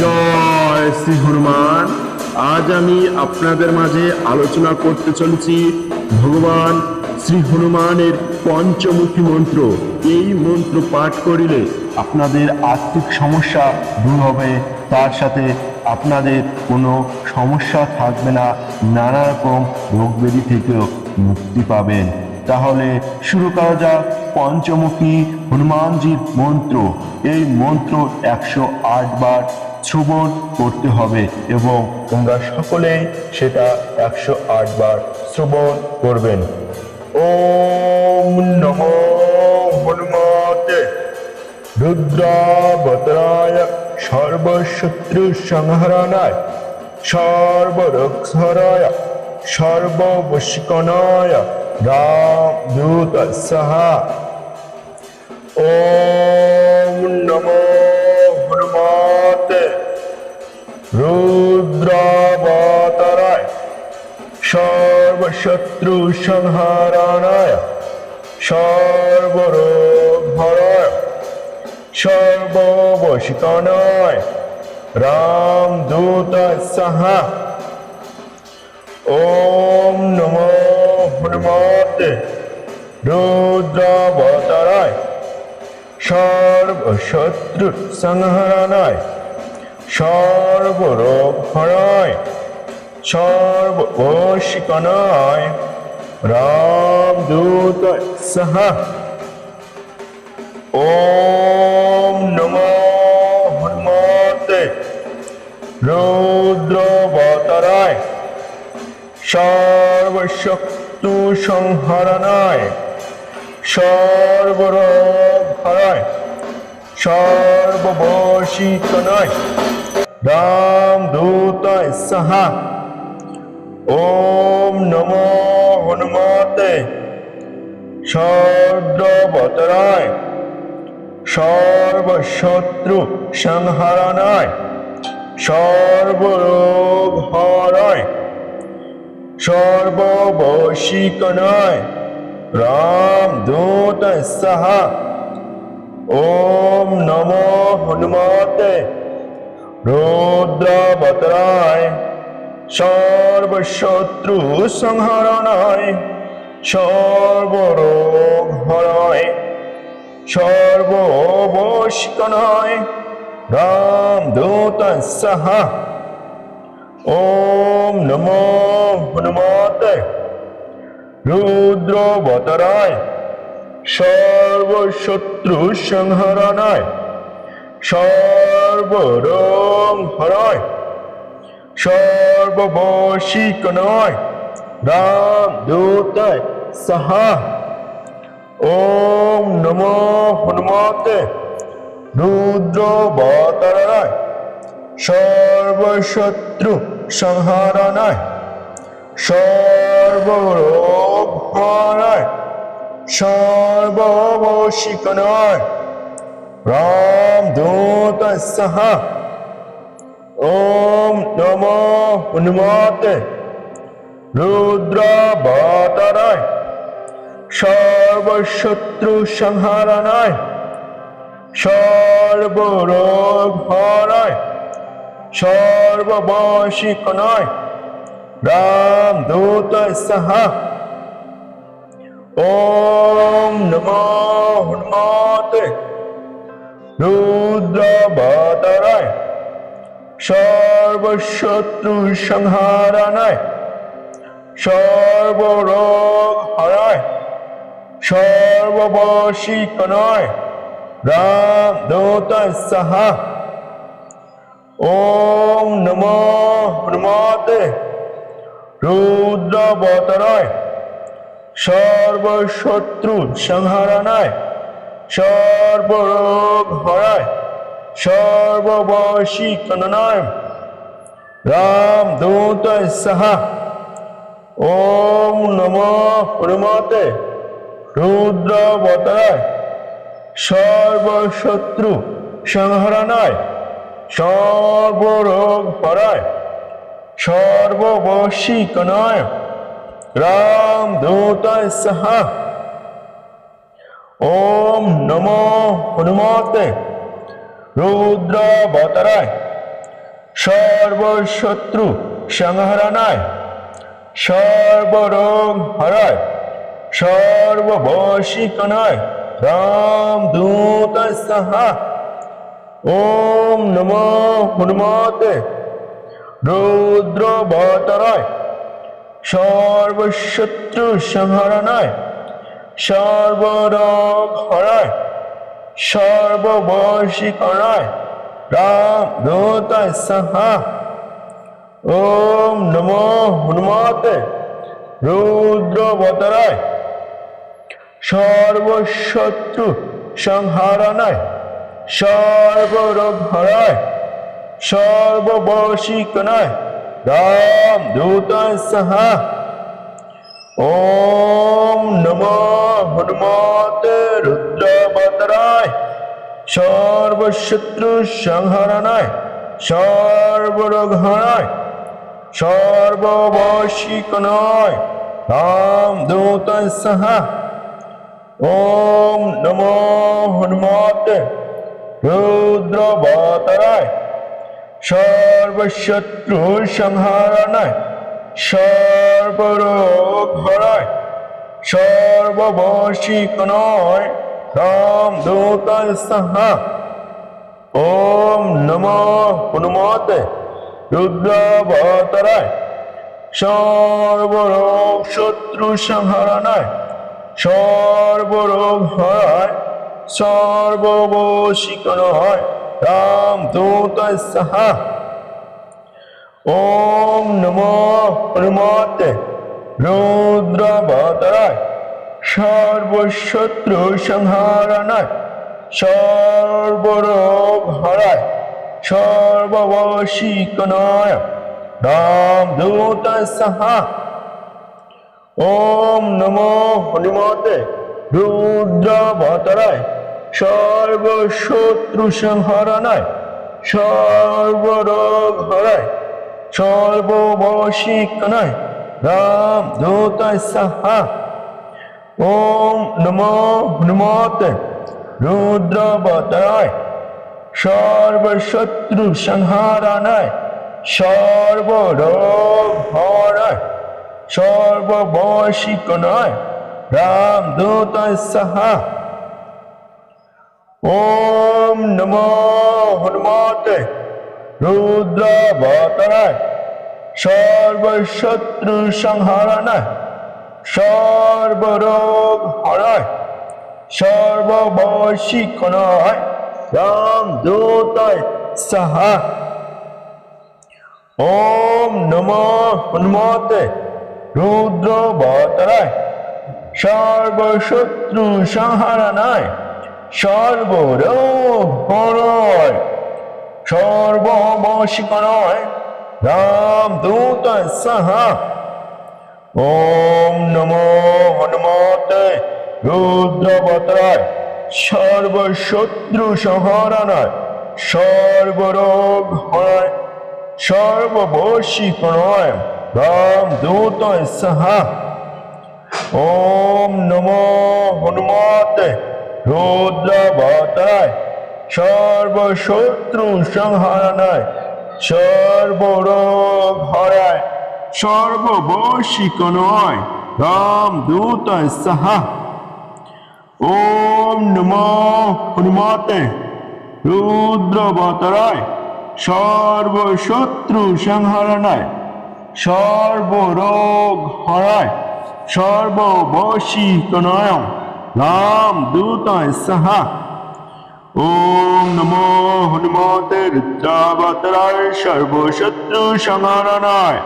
জয় শ্রী হনুমান। আজ আমি আপনাদের মাঝে আলোচনা করতে চলেছি ভগবান শ্রী হনুমানের পঞ্চমুখী মন্ত্র। এই মন্ত্র পাঠ করিলে আপনাদের আর্থিক সমস্যা দূর হবে, তার সাথে আপনাদের কোনো সমস্যা থাকবে না, নানা রকম রোগ ব্যাধি থেকেও মুক্তি পাবেন। তাহলে শুরু করা যাক পঞ্চমুখী হনুমানজির মন্ত্র। এই মন্ত্র একশো আট বার শ্রবণ করতে হবে এবং তোমরা সকলেই সেটা একশো আট বার শ্রবণ করবেন। ওম নমো হনুমতে। রুদ্রাবতরায় সর্বশত্রু সংহরণায় সর্বরক্ষরায় সর্ববশিকনায় রাম দূত সাহা ওম নমো সর্বশত্রু সংহারায় সর্বরোগ ভরায় সর্ববশিকনায় রাম দূত সাহা। ওম নমো হনুমতে রুদ্রাবতারায়, সর্বশত্রু সংহরণায় সর্বরোগ হরায় সর্বশিকনায় রাম দূত সাহা। ওম নমো হনুমতে রুদ্রবতরায় সর্বশক্তু সংহরণায় সর্বরোগ হরায় সর্ববশীকনায় রাম দূতায় সাহা। ওম নমো হনুমতে। সর্বতরায়, সর্বশত্রু সংহরণায় সর্বরোগ হরায় সর্ববশীকনায়, রাম দূত সাহা। ওম নমো হনুমতে, রুদ্রবতরায় সর্বশত্রু সংহরণায় সর্বরোগ হরায় সর্ববশিকনায় রাম দূত সাহা। ওম নমো হনুমতে রুদ্রবতরায় সর্বশত্রু সংহরণায় সর্বরোগ হরায় সর্ববশীকনায় রাম দূতায় সাহা। ওম নমো হনুমতে রুদ্রবতরায় সর্বশত্রু সংহারণায় সর্বরোগ হরায় সর্ববশিকনায় রাম দূত সাহা। ওম নমো হনুমতে রুদ্রবতরায় সর্বশত্রু সংহারণায় সর্বরোগ হরায় সর্ববশিকনায় রাম দূত সাহা। ওম নমো হনুমতে রুদ্রবতরায় সর্বশত্রু সংহারণায় সর্বরোগ হরায়। সর্ববশীকনায় রাম দূত সাহা। ওম নমো হনুমতে রুদ্রবতরায় সর্বশত্রু সংহারণায় সর্বরোগ হরায়। সর্ববশীকনায় রাম দূত সাহা। ওম নমো হনুমতে রুদ্রবতরায়। সর্বশত্রু সংহরণায় সর্বরোগ পরায় হরায় সর্ববশীকনায় রাম দূত সাহা। ওম নমো হনুমতে রুদ্রাবতারায়, সর্বশত্রু সংহরণায় সর্বরোগ হরায় সর্ববশীকনায় রাম দূত সাহা, ওম নমো হনুমতে রুদ্র বতরায় সর্বশত্রু সংহরণায় সর্বরোগ হরায় সর্ববশীকরায় রাম দূত সাহা। ওম নমো হনুমতে রুদ্র বতরায় সর্বশত্রু সংহারণায় সর্ববশীকনায় রাম দূত সাহা। ওম নমো হনুমতে রুদ্রবতরায় সর্বশত্রু সংহরণায় সর্বরোগ হরায় সর্ববশীকনায় রাম দূত সাহা। ওম নমো হনুমতে রুদ্রবতরায় সর্বশত্রু সংহারণায় সর্বরোগ হরায় সর্ববশীকনায় রাম দূত সাহা। ওম নমো সর্বরোগ শত্রু সংহারণায় সর্বরোগ হরায় সর্ববশীকনায় রাম দূত সাহা। ওম নমো হনুমতে রুদ্রবতরায় সর্বশত্রু সংহারণায়, সর্বরোগ হরায় সর্ববশীকনায় রাম দূত সাহা। ওম নমো হনুমতে রুদ্রবতরায় সর্বশত্রু সংহরণায়, সর্বরোগ হরায় সর্ববশীকনায় রাম দূত সাহা ওম নমো হনুমতে রুদ্রবতরায় সর্বশত্রু সংহারণায় সর্বরোগ হরায় সর্ববশীকনায় রাম দূত সাহা ওম নমো হনুমতে রুদ্রবতরায় সর্বশত্রু সংহরণায়, সর্বরোগ হরায় সর্ববশীকনায় রাম দূত সাহা। ওম নমো হনুমতে রুদ্রবতরায় সর্বশত্রু সংহারণায়, সর্বরোগ হরয় সর্ববশীকনায় রাম দূত সাহা ওম নমো হনুমতে রুদ্রবতরায় সর্বশত্রু সংহরণায় সর্বরোগ হরায় সর্ববশীকনায় রাম দূত সাহা ওম নমো হনুমতে রুদ্রবতরায় সর্বশত্রু সংহারণায় সর্বরোগ হরায় সর্ববশীকনায় রাম দূত সাহা। ওম নমো হনুমতে, রুদ্রবতরায়, সর্বশত্রু সংহরণায় সর্বরোগ হরায় সর্ববশীকনায় রাম দূত সাহা। ওম নমো হনুমতে রুদ্রাবতরায় সর্বশত্রু সংহরণায়